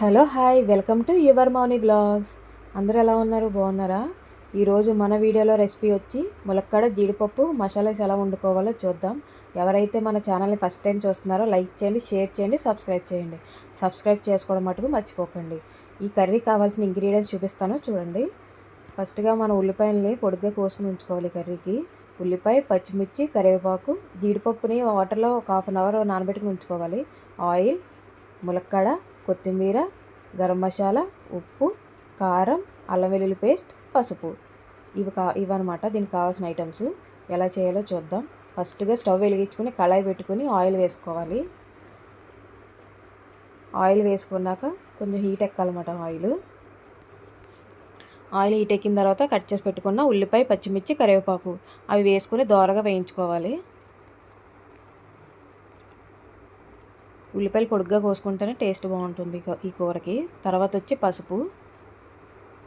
Hello hi. Welcome to your Mouni blogs అందరూ ఎలా ఉన్నారు? బాగున్నారా? ఈరోజు మన వీడియోలో రెసిపీ వచ్చి ములక్కడ జీడిపప్పు మసాలాస్ ఎలా వండుకోవాలో చూద్దాం. ఎవరైతే మన ఛానల్ని ఫస్ట్ టైం చూస్తున్నారో లైక్ చేయండి షేర్ చేయండి సబ్స్క్రైబ్ చేయండి. సబ్స్క్రైబ్ చేసుకోవడం మటుకు మర్చిపోకండి. ఈ కర్రీ కావాల్సిన ఇంగ్రీడియంట్స్ చూపిస్తాను చూడండి. ఫస్ట్గా మన ఉల్లిపాయలని పొడిగా కోసుకుని ఉంచుకోవాలి కర్రీకి. ఉల్లిపాయ పచ్చిమిర్చి కరివేపాకు జీడిపప్పుని వాటర్లో ఒక హాఫ్ అన్ అవర్ నానబెట్టుకుని ఉంచుకోవాలి. ఆయిల్ ములక్కడ కొత్తిమీర గరం మసాలా ఉప్పు కారం అల్లం వెల్లుల్లి పేస్ట్ పసుపు. ఇవి కా ఇవన్నమాట దీనికి కావాల్సిన ఐటమ్స్. ఎలా చేయాలో చూద్దాం. ఫస్ట్గా స్టవ్ వెలిగించుకొని కళాయి పెట్టుకొని ఆయిల్ వేసుకోవాలి. ఆయిల్ వేసుకున్నాక కొంచెం హీట్ ఎక్కాలన్నమాట ఆయిల్. ఆయిల్ హీట్ ఎక్కిన తర్వాత కట్ చేసి పెట్టుకున్న ఉల్లిపాయ పచ్చిమిర్చి కరివేపాకు అవి వేసుకొని దోరగా వేయించుకోవాలి. ఉల్లిపాయలు పొడుగ్గా కోసుకుంటేనే టేస్ట్ బాగుంటుంది ఈ కూరకి. తర్వాత వచ్చి పసుపు.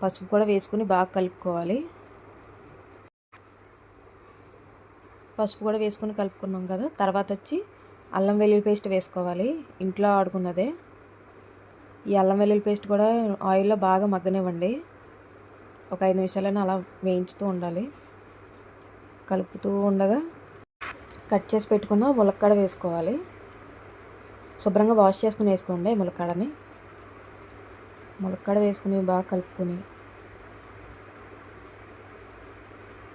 పసుపు కూడా వేసుకుని బాగా కలుపుకోవాలి. పసుపు కూడా వేసుకుని కలుపుకున్నాం కదా. తర్వాత వచ్చి అల్లం వెల్లుల్లి పేస్ట్ వేసుకోవాలి. ఇంట్లో ఆడుకున్నదే. ఈ అల్లం వెల్లుల్లి పేస్ట్ కూడా ఆయిల్లో బాగా మగ్గనివ్వండి. ఒక ఐదు నిమిషాలైనా అలా వేయించుతూ ఉండాలి. కలుపుతూ ఉండగా కట్ చేసి పెట్టుకున్న ములక్కడ వేసుకోవాలి. శుభ్రంగా వాష్ చేసుకుని వేసుకోండి ములక్కాడని. ములక్కాడ వేసుకుని బాగా కలుపుకొని.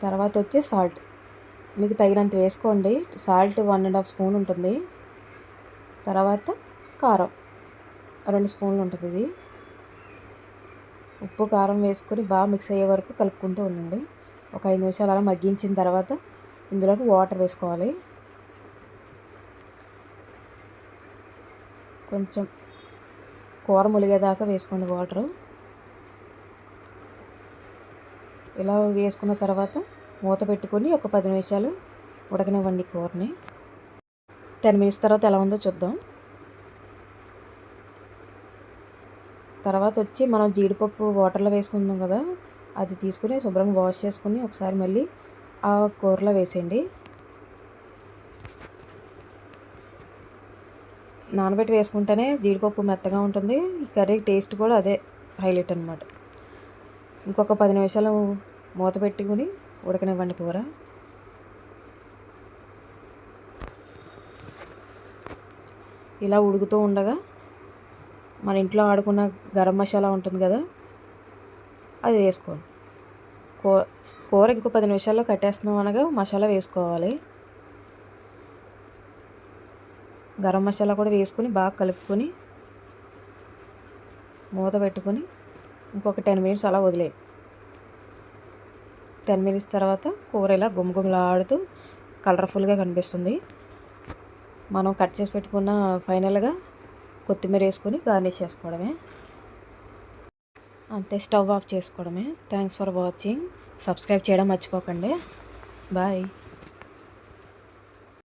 తర్వాత వచ్చి సాల్ట్. మీకు తగినంత వేసుకోండి. Salt one and half spoon ఉంటుంది. తర్వాత కారం. రెండు స్పూన్లు ఉంటుంది ఇది. ఉప్పు కారం వేసుకొని బాగా మిక్స్ అయ్యే వరకు కలుపుకుంటూ ఉండండి. ఒక ఐదు నిమిషాలు అలా మగ్గించిన తర్వాత ఇందులోకి వాటర్ వేసుకోవాలి. కొంచెం కూర ములిగేదాకా వేసుకోండి వాటరు. ఇలా వేసుకున్న తర్వాత మూత పెట్టుకొని ఒక పది నిమిషాలు ఉడకనివ్వండి కూరని. టెన్ మినిట్స్ తర్వాత ఎలా ఉందో చూద్దాం. తర్వాత వచ్చి మనం జీడిపప్పు వాటర్లో వేసుకుందాం కదా అది తీసుకుని శుభ్రంగా వాష్ చేసుకుని ఒకసారి మళ్ళీ ఆ కూరలో వేసేయండి. నానబెట్టి వేసుకుంటేనే జీడిపప్పు మెత్తగా ఉంటుంది. ఈ కర్రీ టేస్ట్ కూడా అదే హైలైట్ అనమాట ఇంకొక పది నిమిషాలు మూత పెట్టుకుని ఉడకనివ్వండి కూర. ఇలా ఉడుకుతూ ఉండగా మన ఇంట్లో ఆడుకున్న గరం మసాలా ఉంటుంది కదా అది వేసుకోండి. కూర కూర ఇంకో పది నిమిషాల్లో కట్టేస్తున్నాం అనగా మసాలా వేసుకోవాలి. గరం మసాలా కూడా వేసుకొని బాగా కలుపుకొని మూత పెట్టుకొని ఇంకొక టెన్ మినిట్స్ అలా వదిలే టెన్ మినిట్స్ తర్వాత కూర ఇలా గుమగుమలాడుతూ కలర్ఫుల్గా కనిపిస్తుంది. మనం కట్ చేసి పెట్టుకున్న ఫైనల్గా కొత్తిమీర వేసుకొని గార్నిష్ చేసుకోవడమే. అంతే స్టవ్ ఆఫ్ చేసుకోవడమే. Thanks for watching. సబ్స్క్రైబ్ చేయడం మర్చిపోకండి. బాయ్.